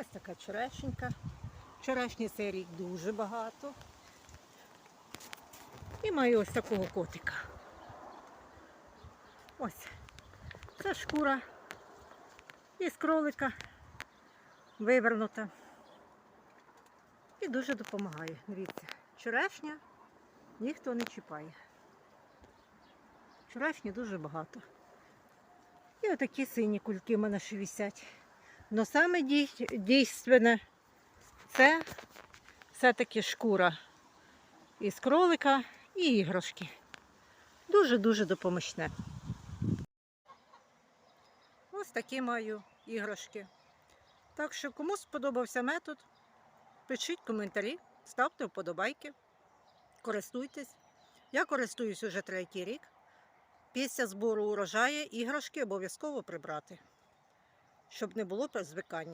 Ось така черешенька. Черешні цей рік дуже багато. І маю ось такого котика. Ось. Це шкура із кролика вивернута. І дуже допомагає. Дивіться, черешня ніхто не чіпає. Черешні дуже багато. І отакі сині кульки в мене ще висять. Но саме дій- дійственне це все-таки шкура із кролика і іграшки. Дуже-дуже допомічне. Ось такі маю іграшки. Так що, кому сподобався метод, пишіть коментарі, ставте вподобайки, користуйтесь. Я користуюсь уже третій рік. Після збору урожаю іграшки обов'язково прибрати, щоб не було звикання.